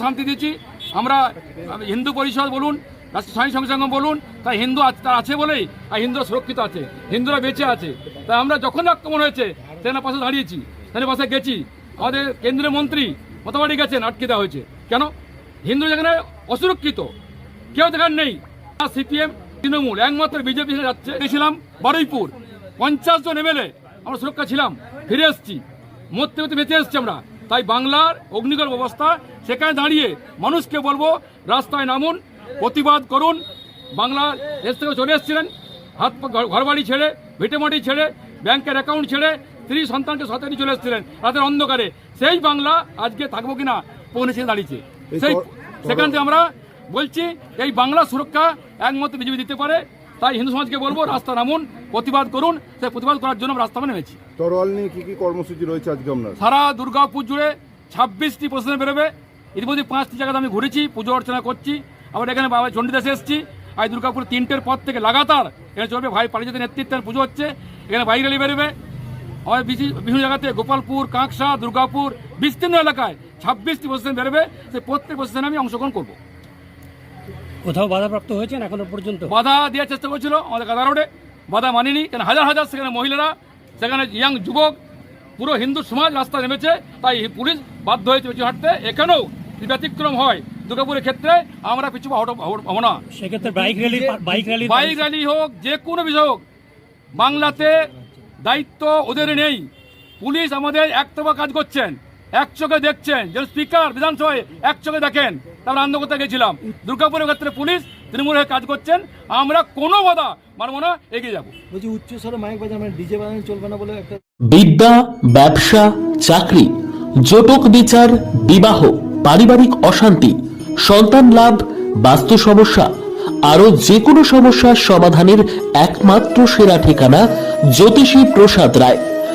শান্তি দিচ্ছি। আমরা হিন্দু পরিষদ বলুন স্বামী সংসঙ্গ বলুন, তাই হিন্দু তার আছে বলেই আর হিন্দুরা সুরক্ষিত আছে, হিন্দুরা বেঁচে আছে। তাই আমরা যখন আক্রমণ হয়েছে, সেখানে পাশে দাঁড়িয়েছি, সেখানে পাশে গেছি। আমাদের কেন্দ্রীয় মন্ত্রী মতাবাড়ি গেছেন, আটকে দেওয়া হয়েছে। কেন? হিন্দু যেখানে অসুরক্ষিত, কেউ দেখার নেই। সিপিএম, তৃণমূল, একমাত্র বিজেপি যাচ্ছে। গেছিলাম বারুইপুর। পঞ্চাশ জন এমএলএ, আমরা সুরক্ষা ছিলাম, ফিরে এসেছি। মরতে মরতে বেঁচে এসেছি আমরা। তাই বাংলার অগ্নিকর ব্যবস্থা সেখানে দাঁড়িয়ে মানুষকে বলব রাস্তায় নামুন প্রতিবাদ করুন। বাংলা দেশ থেকে চলে এসেছিলেন হাত ঘরবাড়ি ছেড়ে ভিটেমাটি ছেড়ে ব্যাংকের অ্যাকাউন্ট ছেড়ে স্ত্রী সন্তানকে সাথে নিয়ে চলে এসেছিলেন রাতের অন্ধকারে। সেই বাংলা আজকে থাকব কিনা পৌঁছে দাঁড়িয়েছে। সেই সেখান থেকে আমরা বলছি এই বাংলা সুরক্ষা একমাত্র বিজেপি দিতে পারে তাই হিন্দু সমাজকে বলব রাস্তা নামুন প্রতিবাদ করুন সেই প্রতিবাদ করার জন্য রাস্তা নেমেছি। তরোয়াল নিয়ে কি কি কর্মসূচি রয়েছে আজকে আপনার? সারা দুর্গাপুর জুড়ে ছাব্বিশটি প্রশ্ন বেরোবে। ইতিমধ্যে পাঁচটি জায়গাতে আমি ঘুরেছি পুজো অর্চনা করছি আবার এখানে বাবা চণ্ডীদাসে এসেছি। আজ দুর্গাপুর তিনটের পর থেকে লাগাতার এখানে চলবে ভাই পারিজাত নেতৃত্বে পুজো হচ্ছে এখানে বাইক র্যালি বেরোবে। আমাদের বিভিন্ন জায়গাতে গোপালপুর কাঁকসা দুর্গাপুর বিস্তীর্ণ এলাকায় ছাব্বিশটি প্রশ্ন বেরোবে সেই প্রত্যেক প্রশ্নে আমি অংশগ্রহণ করব। কোথাও বাধাপ্রাপ্ত হয়েছেন এখনও পর্যন্ত? বাধা দেওয়ার চেষ্টা করছিল আমাদের কাদা রোডে। বাধা মানিনি। কেন হাজার হাজার সেখানে মহিলারা সেখানে ইয়াং যুবক পুরো হিন্দু সমাজ রাস্তা নেমেছে। তাই পুলিশ বাধ্য হয়েছে পিছু হাঁটতে। এখানেও ব্যতিক্রম হয় দুর্গাপুরের ক্ষেত্রে আমরা পিছু হব- না। সেক্ষেত্রে bike rally bike rally bike rally হোক যে কোনো বিষয় হোক বাংলাতে দায়িত্ব ওদের নেই। পুলিশ আমাদের একতবা কাজ করছেন। এক চোখে দেখছেন যেন স্পিকার বিধানসভায় এক চোখে দেখেন। তারপর আনন্দ করতে গেছিলাম দুর্গাপুরের ক্ষেত্রে পুলিশ তৃণমূল হয়ে কাজ করছেন। আমরা কোনো বাধা মানব না এগিয়ে যাব। বলছি উচ্চস্বরে মাইক বাজানো মানে ডিজে বাজানো চলবে না বলে একটা বিদ্যা ব্যবসা চাকরি জটক বিচার বিবাহ পারিবারিক অশান্তি সন্তান লাভ বাস্তু সমস্যা আরও যে কোনো সমস্যার সমাধানের একমাত্র সেরা ঠিকানা জ্যোতিষী প্রসাদ রায়।